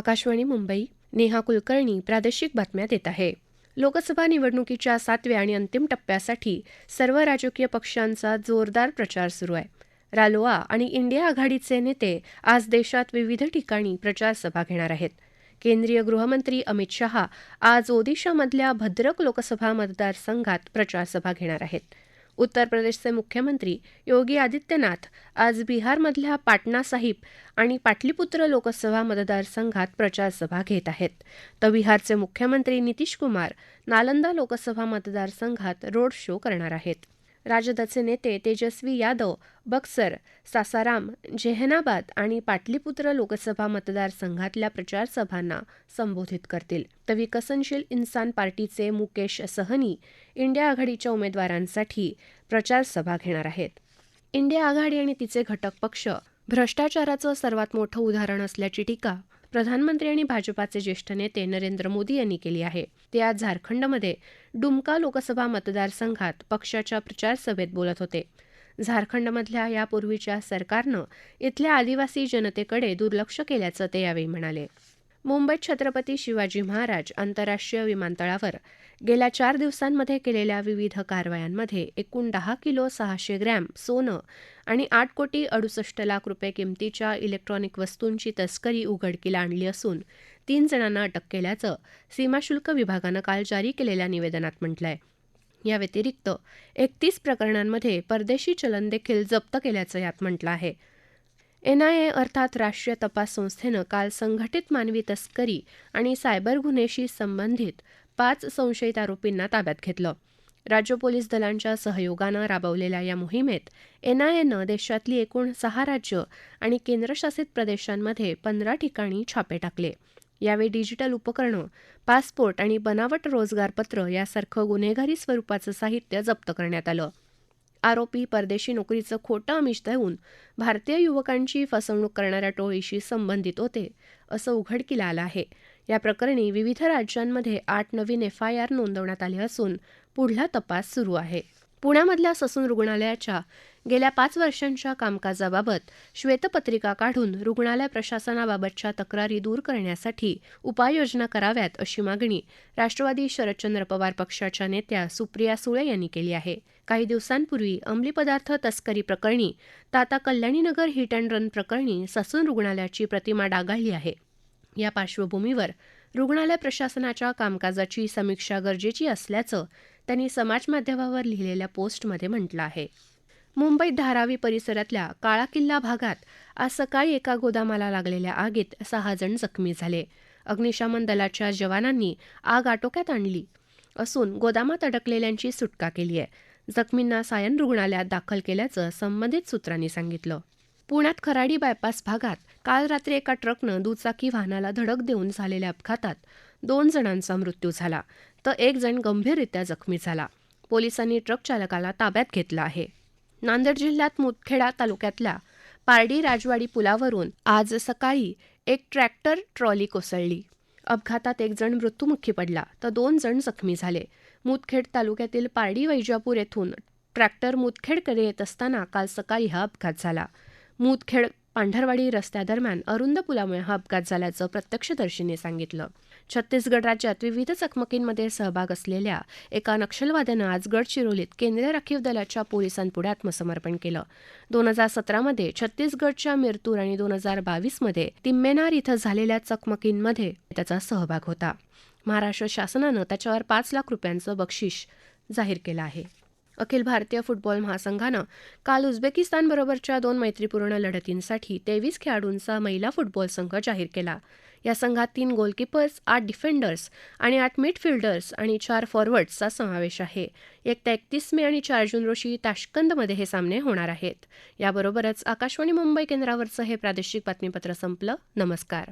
आकाशवाणी मुंबई नेहा कुलकर्णी प्रादेशिक बातम्या देत आहे. लोकसभा निवडणुकीच्या सातव्या आणि अंतिम टप्प्यासाठी सर्व राजकीय पक्षांचा जोरदार प्रचार सुरू आहे. रालोआ आणि इंडिया आघाडीचे नेते आज देशात विविध ठिकाणी प्रचारसभा घेणार आहेत. केंद्रीय गृहमंत्री अमित शहा आज ओदिशामधल्या भद्रक लोकसभा मतदारसंघात प्रचारसभा घेणार आहेत. उत्तर प्रदेशचे मुख्यमंत्री योगी आदित्यनाथ आज बिहारमधल्या पाटणा साहिब आणि पाटलीपुत्र लोकसभा मतदारसंघात प्रचारसभा घेत आहेत. तर बिहारचे मुख्यमंत्री नितीश कुमार नालंदा लोकसभा मतदारसंघात रोड शो करणार आहेत. राजदचे नेते तेजस्वी यादव बक्सर सासाराम जेहनाबाद आणि पाटलीपुत्र लोकसभा मतदारसंघातल्या प्रचारसभांना संबोधित करतील. तर विकसनशील इन्सान पार्टीचे मुकेश सहनी इंडिया आघाडीच्या उमेदवारांसाठी प्रचारसभा घेणार आहेत. इंडिया आघाडी आणि तिचे घटक पक्ष भ्रष्टाचाराचं सर्वात मोठं उदाहरण असल्याची टीका प्रधानमंत्री आणि भाजपाचे ज्येष्ठ नेते नरेंद्र मोदी यांनी केली आहे. ते आज झारखंडमध्ये डुमका लोकसभा मतदारसंघात पक्षाच्या प्रचारसभेत बोलत होते. झारखंडमधल्या यापूर्वीच्या सरकारनं इथल्या आदिवासी जनतेकडे दुर्लक्ष केल्याचं ते यावेळी म्हणाले. मुंबईत छत्रपती शिवाजी महाराज आंतरराष्ट्रीय विमानतळावर गेल्या चार दिवसांमध्ये केलेल्या विविध कारवायांमध्ये एकूण दहा किलो सहाशे ग्रॅम सोनं आणि आठ कोटी अडुसष्ट लाख रुपये किमतीच्या इलेक्ट्रॉनिक वस्तूंची तस्करी उघडकीला आणली असून तीन जणांना अटक केल्याचं सीमाशुल्क विभागानं काल जारी केलेल्या निवेदनात म्हटलंय. या व्यतिरिक्त एकतीस प्रकरणांमध्ये परदेशी चलन देखील जप्त केल्याचं यात म्हटलं आहे. एनआयए अर्थात राष्ट्रीय तपास संस्थेनं काल संघटित मानवी तस्करी आणि सायबर गुन्हेशी संबंधित पाच संशयित आरोपींना ताब्यात घेतलं. राज्य पोलीस दलांच्या सहयोगानं राबवलेल्या या मोहिमेत एनआयएनं देशातली एकूण सहा राज्य आणि केंद्रशासित प्रदेशांमध्ये पंधरा ठिकाणी छापे टाकले. यावेळी डिजिटल उपकरणं पासपोर्ट आणि बनावट रोजगारपत्र यासारखं गुन्हेगारी स्वरूपाचं साहित्य जप्त करण्यात आलं. आरोपी परदेशी नोकरीचं खोटं आमिष देऊन भारतीय युवकांची फसवणूक करणाऱ्या टोळीशी संबंधित होते असं उघडकीला आलं आहे. या प्रकरणी विविध राज्यांमध्ये आठ नवीन एफआयआर नोंदवण्यात आले असून पुढला तपास सुरू आहे. पुण्यामधल्या ससून रुग्णालयाच्या गेल्या पाच वर्षांच्या कामकाजाबाबत श्वेतपत्रिका काढून रुग्णालय प्रशासनाबाबतच्या तक्रारी दूर करण्यासाठी उपाययोजना कराव्यात अशी मागणी राष्ट्रवादी शरदचंद्र पवार पक्षाच्या नेत्या सुप्रिया सुळे यांनी केली आहे. काही दिवसांपूर्वी अंमली पदार्थ तस्करी प्रकरणी ताता कल्याणीनगर हिट अँड रन प्रकरणी ससून रुग्णालयाची प्रतिमा डागाळली आहे. या पार्श्वभूमीवर रुग्णालय प्रशासनाच्या कामकाजाची समीक्षा गरजेची असल्याचं त्यांनी समाजमाध्यमावर लिहिलेल्या पोस्टमध्ये म्हटलं आहे. मुंबईत धारावी परिसरातल्या काळा किल्ला भागात आज सकाळी एका गोदामाला लागलेल्या आगीत सहा जण जखमी झाले. अग्निशमन दलाच्या जवानांनी आग आटोक्यात आणली असून गोदामात अडकलेल्यांची सुटका केली आहे. जखमींना सायन रुग्णालयात दाखल केल्याचं संबंधित सूत्रांनी सांगितलं. पुण्यात खराडी बायपास भागात काल रात्री एका ट्रकनं दुचाकी वाहनाला धडक देऊन झालेल्या अपघातात दोन जणांचा मृत्यू झाला तर एक जण गंभीररित्या जखमी झाला. पोलिसांनी ट्रक चालकाला ताब्यात घेतलं आहे. नांदेड जिल्ह्यात मुदखेडा तालुक्यातल्या पारडी राजवाडी पुलावरून आज सकाळी एक ट्रॅक्टर ट्रॉली कोसळली. अपघातात एक जण मृत्यूमुखी पडला तर दोन जण जखमी झाले. मुदखेड तालुक्यातील पारडी वैजापूर येथून ट्रॅक्टर मुदखेडकडे येत असताना काल सकाळी हा अपघात झाला. मुदखेड पांढरवाडी रस्त्यादरम्यान अरुंद पुलामुळे हा अपघात झाल्याचं प्रत्यक्षदर्शींनी सांगितलं. छत्तीसगड राज्यात विविध चकमकींमध्ये सहभाग असलेल्या एका नक्षलवाद्यानं आज गडचिरोलीत केंद्रीय राखीव दलाच्या पोलिसांपुढे आत्मसमर्पण केलं. दोन हजार सतरामध्ये छत्तीसगडच्या मिरतूर आणि दोन हजार बावीसमध्ये तिम्मेनार इथं झालेल्या चकमकींमध्ये त्याचा सहभाग होता. महाराष्ट्र शासनानं त्याच्यावर पाच लाख रुपयांचं बक्षीस जाहीर केलं आहे. अखिल भारतीय फुटबॉल महासंघानं काल उझबेकिस्तानबरोबरच्या दोन मैत्रीपूर्ण लढतींसाठी तेवीस खेळाडूंचा महिला फुटबॉल संघ जाहीर केला. या संघात तीन गोलकीपर्स आठ डिफेंडर्स आणि आठ मिडफिल्डर्स आणि चार फॉरवर्ड्सचा समावेश आहे. एक ते एकतीस मे आणि चार जून रोजी ताशकंदमध्ये हे सामने होणार आहेत. याबरोबरच आकाशवाणी मुंबई केंद्रावरचं हे प्रादेशिक बातमीपत्र संपलं. नमस्कार.